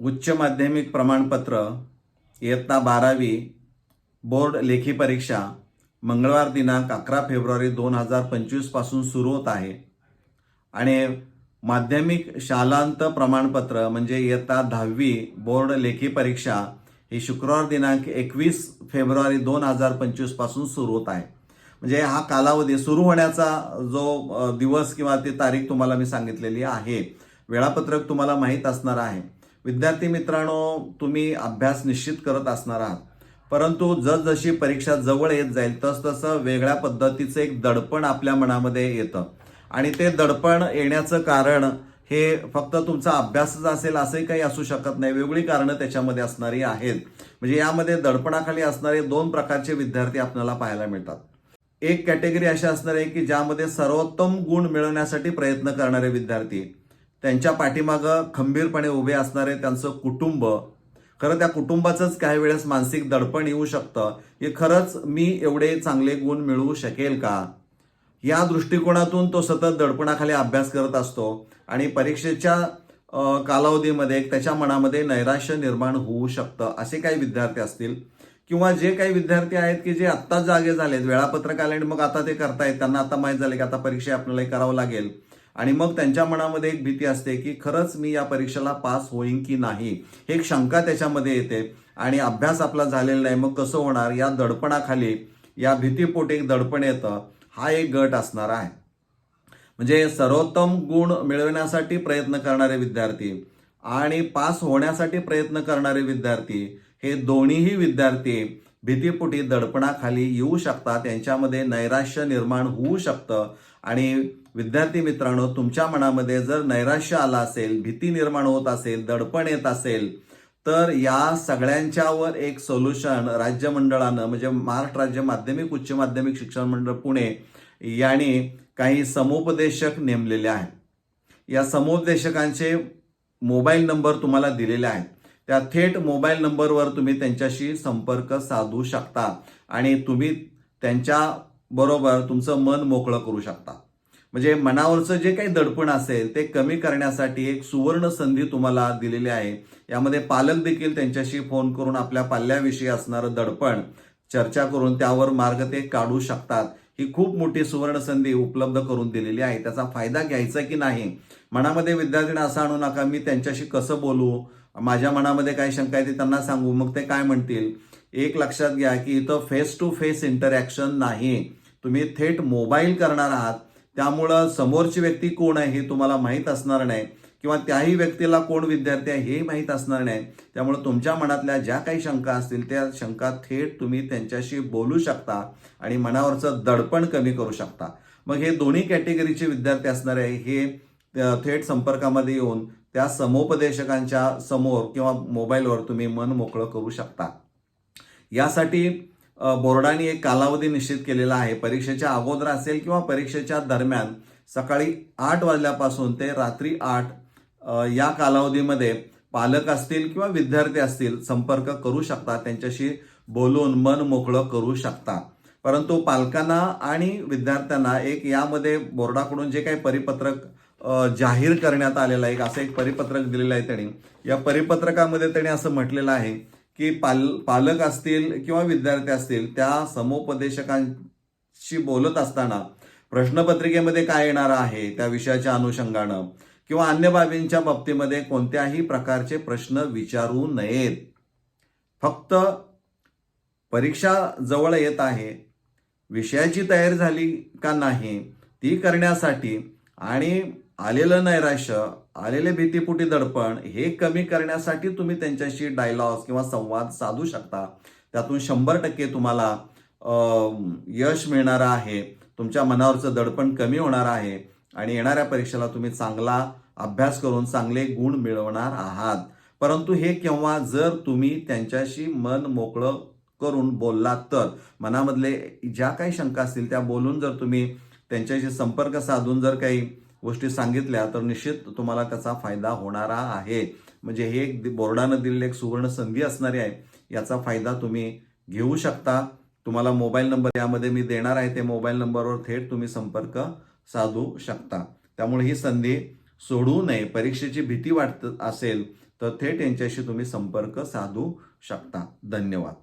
उच्च माध्यमिक प्रमाणपत्र इयत्ता बारावी बोर्ड लेखी परीक्षा मंगळवार दिनांक अकरा फेब्रुवारी दोन हजार पंचवीसपासून सुरू होत आहे. आणि माध्यमिक शालांत प्रमाणपत्र म्हणजे इयत्ता दहावी बोर्ड लेखी परीक्षा ही शुक्रवार दिनांक एकवीस फेब्रुवारी दोन हजार पंचवीसपासून सुरू होत आहे. म्हणजे हा कालावधी सुरू होण्याचा जो दिवस किंवा ती तारीख तुम्हाला मी सांगितलेली आहे. वेळापत्रक तुम्हाला माहीत असणार आहे. विद्यार्थी मित्रांनो तुम्ही अभ्यास निश्चित करत असणार आहात. परंतु जसजशी परीक्षा जवळ येत जाईल तसतसं वेगळ्या पद्धतीचं एक दडपण आपल्या मनामध्ये येतं. आणि ते दडपण येण्याचं कारण हे फक्त तुमचा अभ्यासच असेल असंही काही असू शकत नाही. वेगळी कारणं त्याच्यामध्ये असणारी आहेत. म्हणजे यामध्ये दडपणाखाली असणारे दोन प्रकारचे विद्यार्थी आपल्याला पाहायला मिळतात. एक कॅटेगरी अशी असणार आहे की ज्यामध्ये सर्वोत्तम गुण मिळवण्यासाठी प्रयत्न करणारे विद्यार्थी. त्यांच्या पाठीमागं खंबीरपणे उभे असणारे त्यांचं कुटुंब. खरं त्या कुटुंबाचंच काही वेळेस मानसिक दडपण येऊ शकतं. की खरंच मी एवढे चांगले गुण मिळवू शकेल का? या दृष्टिकोनातून तो सतत दडपणाखाली अभ्यास करत असतो आणि परीक्षेच्या कालावधीमध्ये त्याच्या मनामध्ये नैराश्य निर्माण होऊ शकतं असे काही विद्यार्थी असतील. किंवा जे काही विद्यार्थी आहेत की जे आत्ताच जागे झालेत वेळापत्रक आले आणि मग आता ते करतायत त्यांना आता माहीत झाले की आता परीक्षा आपल्याला करावं लागेल. आणि मग त्यांच्या मनामध्ये एक भीती असते की खरंच मी या परीक्षेला पास होईन की नाही? हे एक शंका त्याच्यामध्ये येते आणि अभ्यास आपला झालेला नाही. मग कसं होणार? या दडपणाखाली या भीतीपोटी एक दडपण येतं. हा एक गट असणार आहे. म्हणजे सर्वोत्तम गुण मिळवण्यासाठी प्रयत्न करणारे विद्यार्थी आणि पास होण्यासाठी प्रयत्न करणारे विद्यार्थी हे दोन्हीही विद्यार्थी भीतीपोटी दडपणाखाली येऊ शकतात त्यांच्यामध्ये नैराश्य निर्माण होऊ शकतं. आणि विद्यार्थी मित्रांनो तुमच्या मनामध्ये जर नैराश्य आलं असेल भीती निर्माण होत असेल दडपण येत असेल तर या सगळ्यांच्यावर एक सोल्युशन राज्य मंडळानं म्हणजे महाराष्ट्र राज्य माध्यमिक उच्च माध्यमिक शिक्षण मंडळ पुणे यांनी काही समुपदेशक नेमलेले आहेत. या समुपदेशकांचे मोबाईल नंबर तुम्हाला दिलेले आहेत. त्या थेट मोबाईल नंबरवर तुम्ही त्यांच्याशी संपर्क साधू शकता आणि तुम्ही त्यांच्या बरोबर तुमचं मन मोकळं करू शकता. म्हणजे मनावरचं जे काही दडपण असेल ते कमी करण्यासाठी एक सुवर्ण संधी तुम्हाला दिलेली आहे. यामध्ये पालक देखील त्यांच्याशी फोन करून आपल्या पाल्याविषयी असणारं दडपण चर्चा करून त्यावर मार्ग ते काढू शकतात. ही खूप मोठी सुवर्ण संधी उपलब्ध करून दिलेली आहे. त्याचा फायदा घ्यायचा की नाही? मनामध्ये विद्यार्थ्यांना असं आणू नका मी त्यांच्याशी कसं बोलू? माझ्या मनामध्ये काय शंका आहे ते त्यांना सांगू. मग ते काय म्हणतील? एक लक्षात घ्या की इथं फेस टू फेस इंटरॅक्शन नाही. तुम्ही थेट मोबाईल करणार आहात. त्यामुळं समोरची व्यक्ती कोण आहे हे तुम्हाला माहीत असणार नाही. किंवा त्याही व्यक्तीला कोण विद्यार्थी आहे हे माहीत असणार नाही. त्यामुळे तुमच्या मनातल्या ज्या काही शंका असतील त्या शंका थेट तुम्ही त्यांच्याशी बोलू शकता आणि मनावरचं दडपण कमी करू शकता. मग हे दोन्ही कॅटेगरीचे विद्यार्थी असणारे आहे हे थेट संपर्कामध्ये येऊन त्या समुपदेशकांच्या समोर किंवा मोबाईलवर तुम्ही मन मोकळं करू शकता. यासाठी बोर्डाने एक कालावधी निश्चित केलेला आहे. परीक्षेच्या अगोदर असेल किंवा परीक्षेच्या दरम्यान सकाळी आठ वाजल्यापासून ते रात्री आठ या कालावधीमध्ये पालक असतील किंवा विद्यार्थी असतील संपर्क करू शकता त्यांच्याशी बोलून मन मोकळं करू शकता परंतु पालकांना आणि विद्यार्थ्यांना एक यामध्ये बोर्डाकडून जे काही परिपत्रक जाहीर करण्यात आलेलं आहे असं एक परिपत्रक दिलेलं आहे त्यांनी. या परिपत्रकामध्ये त्यांनी असं म्हटलेलं आहे की पाल पालक असतील किंवा विद्यार्थी असतील त्या समुपदेशकांशी बोलत असताना प्रश्नपत्रिकेमध्ये काय येणार आहे त्या विषयाच्या अनुषंगानं. किंवा अन्य बाबींच्या बाबतीमध्ये कोणत्याही प्रकारचे प्रश्न विचारू नयेत. फक्त परीक्षा जवळ येत आहे. विषयाची तयारी झाली का नाही ती करण्यासाठी आणि आलेलं नैराश्य आलेले भीतीपुटी दडपण हे कमी करण्यासाठी तुम्ही त्यांच्याशी डायलॉग किंवा संवाद साधू शकता. त्यातून शंभर टक्के तुम्हाला यश मिळणार आहे. तुमच्या मनावरचं दडपण कमी होणार आहे. आणि येणाऱ्या परीक्षेला तुम्ही चांगला अभ्यास करून चांगले गुण मिळवणार आहात. परंतु हे केव्हा जर तुम्ही त्यांच्याशी मन मोकळं करून बोललात तर मनामधले ज्या काही शंका असतील त्या बोलून जर तुम्ही त्यांच्याशी संपर्क साधून जर काही गोष्टी सांगितल्या तर निश्चित तुम्हाला त्याचा फायदा होणारा आहे. म्हणजे हे एक बोर्डानं दिलेली एक सुवर्ण संधी असणारी आहे. याचा फायदा तुम्ही घेऊ शकता. तुम्हाला मोबाईल नंबर यामध्ये मी देणार आहे. ते मोबाईल नंबरवर थेट तुम्ही संपर्क साधू शकता. त्यामुळे ही संधी सोडू नये. परीक्षेची भीती वाटत असेल तर थेट यांच्याशी तुम्ही संपर्क साधू शकता. धन्यवाद.